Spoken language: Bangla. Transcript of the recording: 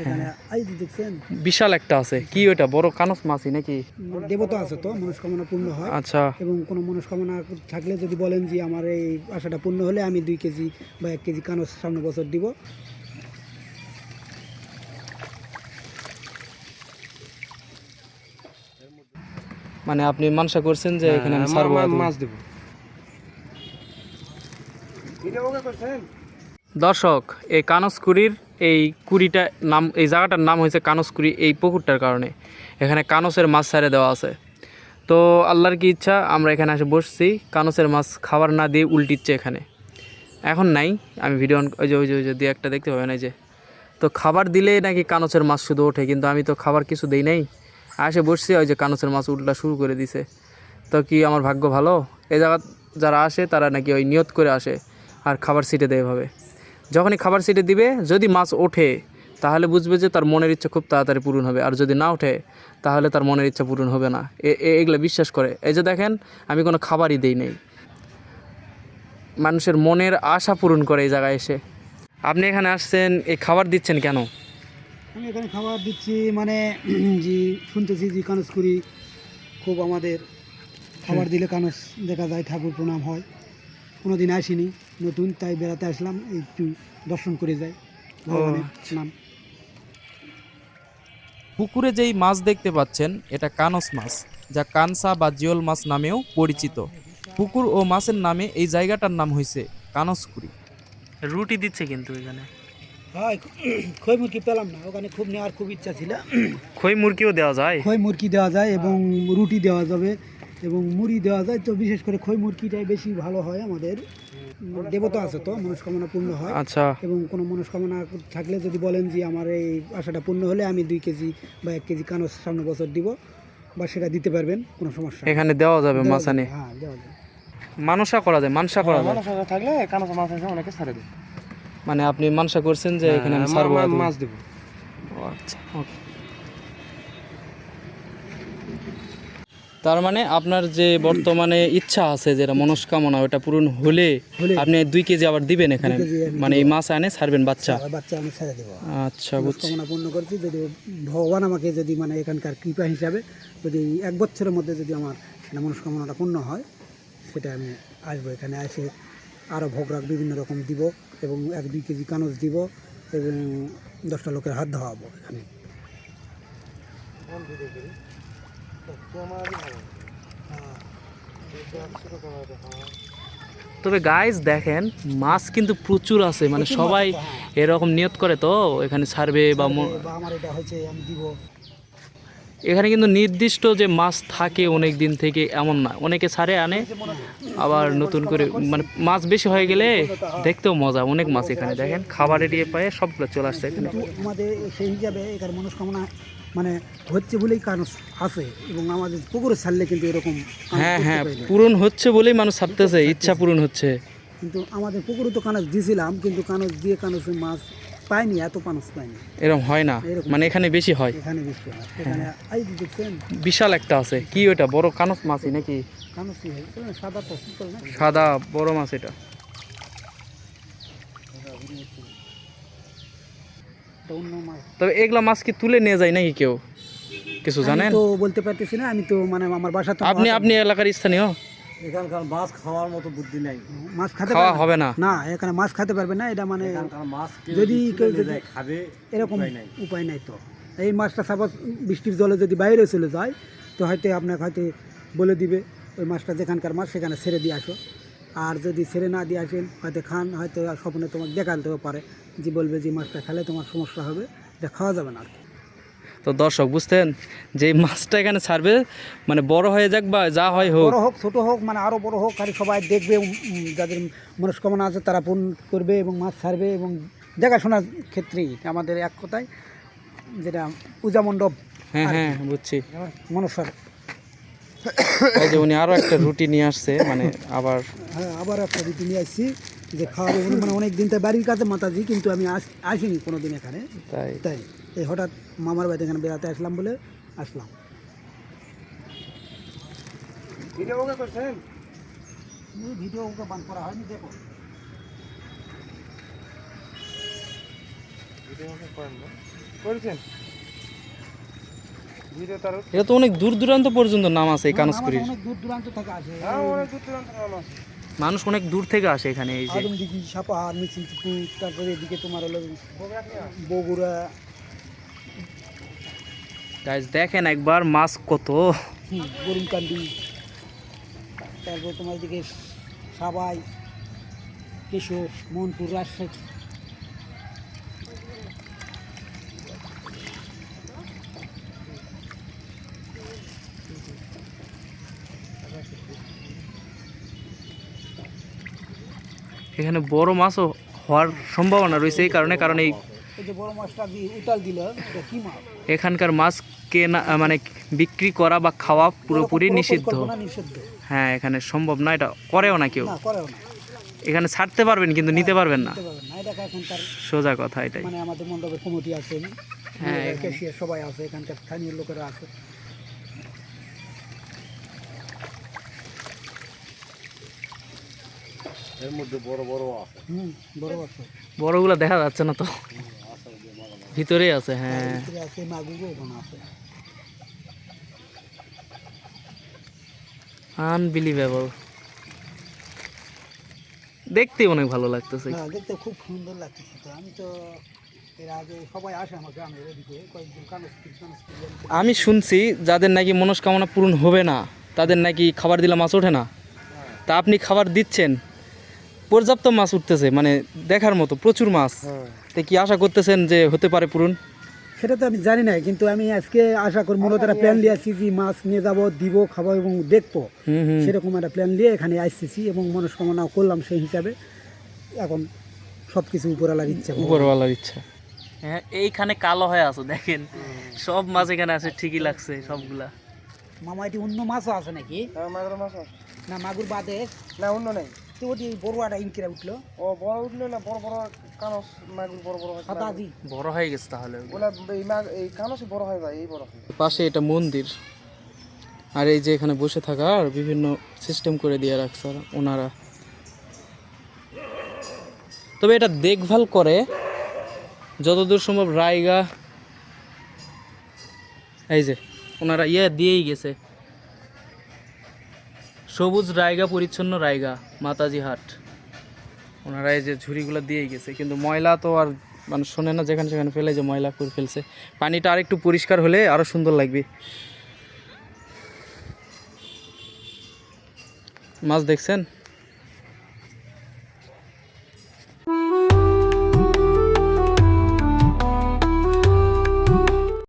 এখানে এই দেখছেন? বিশাল একটা আছে। কি ওটা বড় কানস মাছই নাকি? দেবতা আছে তো মনস্কামনা পূর্ণ হয়। আচ্ছা। এবং কোনো মনস্কামনা থাকলে যদি বলেন যে আমার এই আশাটা পূর্ণ হলে আমি দুই কেজি বা এক কেজি কানস সামনে বছর দিব। মানে আপনি মানসা করছেন যে এখানে আমি ছাড়বো মাছ দেব। দর্শক এই কানসকুড়ির এই কুড়িটা নাম, এই জায়গাটার নাম হয়েছে কানসকুড়ি এই পুকুরটার কারণে। এখানে কানসের মাছ ছেড়ে দেওয়া আছে। তো আল্লাহর কি ইচ্ছা, আমরা এখানে এসে বসছি, কানসের মাছ খাবার না দিয়ে উল্টিচ্ছে এখানে। এখন নাই, আমি ভিডিও ওই যে ওই যে ওই যে, দিয়ে একটা দেখতে পাবেন, এই যে। তো খাবার দিলে নাকি কানসের মাছ শুধু ওঠে, কিন্তু আমি তো খাবার কিছু দেই নাই। আসে বসছি, ওই যে কানসের মাছ উল্টা শুরু করে দিছে। তো কি আমার ভাগ্য ভালো? এই জায়গা যারা আসে, তারা নাকি ওই নিয়ত করে আসে, আর খাবার ছিটে দেয় এভাবে। যখনই খাবার সিটে দিবে যদি মাছ ওঠে তাহলে বুঝবে যে তার মনের ইচ্ছা খুব তাড়াতাড়ি পূরণ হবে। আর যদি না ওঠে তাহলে তার মনের ইচ্ছা পূরণ হবে না। এগুলো বিশ্বাস করে। এই যে দেখেন আমি কোনো খাবারই দেই নেই। মানুষের মনের আশা পূরণ করে এই জায়গায় এসে। আপনি এখানে আসছেন এই খাবার দিচ্ছেন কেন? আমি এখানে খাবার দিচ্ছি মানে যে শুনতেছি যে কানসকুড়ি খুব আমাদের খাবার দিলে কানস দেখা যায় ঠাকুর প্রণাম হয়। কোনো দিন আসিনি। নতুন তাই বেড়াতে আসলাম একটু দর্শন করে যাই। নাম। পুকুরে যেই মাছ দেখতে পাচ্ছেন এটা কানস মাছ যা কানসা বা জিওল মাছ নামেও পরিচিত। পুকুর ও মাছের নামে এই জায়গাটার নাম হয়েছে কানসকুড়ি। রুটি দিচ্ছে কিন্তু এখানে। হয় খই মুরগি পেলাম না ওখানে খুব নেওয়ার খুব ইচ্ছা ছিল। খই মুরগিও দেওয়া যায়? খই মুরগি দেওয়া যায় এবং রুটি দেওয়া যাবে। এবং মুড়ি দেওয়া যায় তো বিশেষ করে খই মুরগিটাই বেশি ভালো হয় আমাদের। দেবতা আছে তো মনস্কামনা পূর্ণ হয়। আচ্ছা। এবং কোনো মনস্কামনা থাকলে যদি বলেন যে আমার এই আশাটা পূর্ণ হলে আমি দুই কেজি বা এক কেজি কানস সামনে বছর দিব বা সেটা দিতে পারবেন কোনো সমস্যা এখানে দেওয়া যাবে দেওয়া মাছ হ্যাঁ দেওয়া যাবে। মানসা করা যায় মানসা করা যায়? মানসা থাকলে কানস মাছ আছে অনেকে ছাড়ে দেবে মানে আপনি মানসা করছেন যে এখানে আমি ছাড়বো মাছ দেবো। ও আচ্ছা ওকে। তার মানে আপনার যে বর্তমানে ইচ্ছা আছে যেটা মনস্কামনা ওটা পূরণ হলে আপনি দুই কেজি আবার দিবেন এখানে। মানে এই মাছ আনে ছাড়বেন বাচ্চা। বাচ্চা আমি ছেড়ে দেবো। আচ্ছা মনস্কামনা পূর্ণ করছি যদি ভগবান আমাকে যদি মানে এখানকার কৃপা হিসাবে যদি এক বছরের মধ্যে যদি আমার মানে মনস্কামনাটা পূর্ণ হয় সেটা আমি আসব এখানে। এসে আরও ভোগ রাখ বিভিন্ন রকম দিব এবং এক দুই কেজি কানজ দিব এবং দশটা লোকের হাত ধোয়াবো এখানে। তবে গাইজ দেখেন মাছ কিন্তু প্রচুর আছে মানে সবাই এরকম নিয়ত করে তো এখানে ছাড়বে বা আমার এটা হচ্ছে আমি দিব। এখানে কিন্তু নির্দিষ্ট যে মাছ থাকে অনেক দিন থেকে এমন না। অনেকে ছাড়ে আনে আবার নতুন করে মানে মাছ বেশি হয়ে গেলে দেখতেও মজা অনেক মাছ এখানে। দেখেন খাবারের দিয়ে পায়ে সবগুলো চলে আসছে এখানে। আমাদের সেই হিসাবে এখানে মনস্কামনা মানে হচ্ছে বলেই কারণ আছে এবং আমাদের পুকুরে ছাড়লে কিন্তু এরকম হ্যাঁ হ্যাঁ পূরণ হচ্ছে বলেই মানুষ ছাড়তেছে ইচ্ছা পূরণ হচ্ছে। কিন্তু আমাদের পুকুরে তো কানস দিয়েছিলাম কিন্তু কানস দিয়ে কানসের মাছ পাইনি এত পাইনি এরকম হয় না? মানে এখানে বেশি হয়? এখানে বেশি হয়। এখানে এই দেখছেন? বিশাল একটা আছে। কি ওটা বড় কানস মাছই নাকি? কানস সাদা সাদা বড় মাছ এটা। তবে এগুলা মাছ কি তুলে নিয়ে যায় নাকি কেউ? কিছু জানেন? তো বলতে পারতেছি না আমি তো মানে আমার বাসা তো আপনি আপনি এলাকার স্থানীয়? এখানকার মাছ খাওয়ার মতো বুদ্ধি নাই। মাছ খেতে খাওয়া হবে না। না এখানে মাছ খেতে পারবে না এটা মানে এখানকার মাছ যদি কেউ যদি খাবে এরকম উপায় নাই। উপায় নাই তো। এই মাছটা সাপোজ বৃষ্টির জলে যদি বাইরে চলে যায় তো হয়তো আপনাকে হয়তো বলে দিবে ওই মাছটা যেখানকার মাছ সেখানে ছেড়ে দিয়ে আসো। আর যদি ছেড়ে না দিয়ে আসেন হয়তো খান হয়তো স্বপ্নে তোমাকে দেখাতেও পারে যে বলবে যে মাছটা খেলে তোমার সমস্যা হবে এটা খাওয়া যাবে না আর কি। তো দর্শক বুঝতেন যে মাছটা এখানে ছাড়বে মানে বড় হয়ে যাক বা যা হয় হোক। বড় হোক ছোট হোক মানে আরও বড় হোক আর সবাই দেখবে যাদের মনস্কামনা আছে তারা পূর্ণ করবে এবং মাছ ছাড়বে এবং দেখাশোনার ক্ষেত্রেই আমাদের এক কথায় যেটা পূজা মণ্ডপ। হ্যাঁ হ্যাঁ বুঝছি। মনসার এই যে উনি আরও একটা রুটি নিয়ে আসছে মানে আবার হ্যাঁ আবার একটা রুটি নিয়ে আসছি। যে খাওয়াবো মানে অনেক দিন তাই বাড়ির কাছে মাতাজি কিন্তু আমি আসিনি কোনো দিন এখানে। তাই? তাই। এই হঠাৎ মামার বাড়িতে এখানে বেড়াতে আসলাম বলে আসলাম। ভিডিও ওকে করছেন? ভিডিও ওকে বান করা হয়নি দেখো। ভিডিও এটা তো অনেক দূর দূরান্ত পর্যন্ত নাম আছে এই কানসকুরির। অনেক দূর দূরান্ত থেকে আসে। মানুষ অনেক দূর থেকে আসে এখানে এই যে। আদমদিঘি সাপাহার মিছিলপুর তারপরে এদিকে তোমার হলো বগুড়া। গাইজ দেখেন একবার মাছ কত। হুম, গরুমকান্দি। তারপর তোমার এদিকে সাবাই কেশোর মনপুর রাজশাহী। এখানে বড় মাছও হওয়ার সম্ভাবনা রয়েছে এই কারণে কারণ এই এখানকার মাছ কেনা মানে বিক্রি করা বা খাওয়া পুরোপুরি নিষিদ্ধ। হ্যাঁ এখানে সম্ভব না এটা করেও না কেউ। এখানে ছাড়তে পারবেন কিন্তু নিতে পারবেন না। সোজা কথা এটাই। মানে আমাদের মণ্ডপের কমিটি আছে হ্যাঁ, সবাই আছে এখানকার স্থানীয় লোকেরা আছে। এর মধ্যে বড় বড় আছে। হুম বড় আছে। বড়গুলো দেখা যাচ্ছে না তো। আছে হ্যাঁ। ভিতরে আছে মাগুরও আছে। আনবিলিভেবল দেখতে অনেক ভালো লাগতেছে। হ্যাঁ দেখতে খুব সুন্দর লাগতেছে তো। আমি তো এর আগে সবাই আসে আমার গ্রামের ওদিকে কয়েকজন কানস কানস আমি শুনছি যাদের নাকি মনস্কামনা পূরণ হবে না তাদের নাকি খাবার দিলে মাছ ওঠে না। তা আপনি খাবার দিচ্ছেন? পর্যাপ্ত মাছ উঠতেছে মানে দেখার মতো প্রচুর মাছ। তো কি আশা করতেছেন যে হতে পারে পূরণ? সেটা তো আমি জানি না কিন্তু আমি আজকে আশা করি মূলত একটা প্ল্যান নিয়ে আসছি যে মাছ নিয়ে যাব দিব খাব এবং দেখব। হুম হুম। সেরকম একটা প্ল্যান নিয়ে এখানে আসতেছি এবং মনস্কামনা করলাম সেই হিসাবে। এখন সব কিছু উপরালার ইচ্ছা উপরওয়ালার ইচ্ছা। হ্যাঁ এইখানে কালো হয়ে আছে দেখেন। সব মাছ এখানে আছে ঠিকই লাগছে সবগুলা। মামা এটি অন্য মাছও আছে নাকি? মাগুর মাছ না মাগুর বাদে। না অন্য নেই। তো ওটি বড়ুয়াটা ইনকিরা উঠল। ও বড় উঠলে না বড় বড় কানস মাগুর বড় বড় সাদা জি বড় হয়ে গেছে তাহলে এই মাগ এই কানসই বড় হয় ভাই এই বড় পাশে এটা মন্দির। আর এই যে এখানে বসে থাকা আর বিভিন্ন সিস্টেম করে দিয়ে রাখছে ওনারা। তবে এটা দেখভাল করে যতদূর সম্ভব রায়গা এই যে ওনারা ইয়ে দিয়েই গেছে। সবুজ রায়গা, পরিচ্ছন্ন রায়গা, মাতাজি হাট। ওনারা এই যে ঝুড়িগুলো দিয়েই গেছে, কিন্তু ময়লা তো আর মানে শোনে না যেখানে সেখানে ফেলে যে ময়লা করে ফেলছে। পানিটা আর একটু পরিষ্কার হলে আরও সুন্দর লাগবে। মাছ দেখছেন?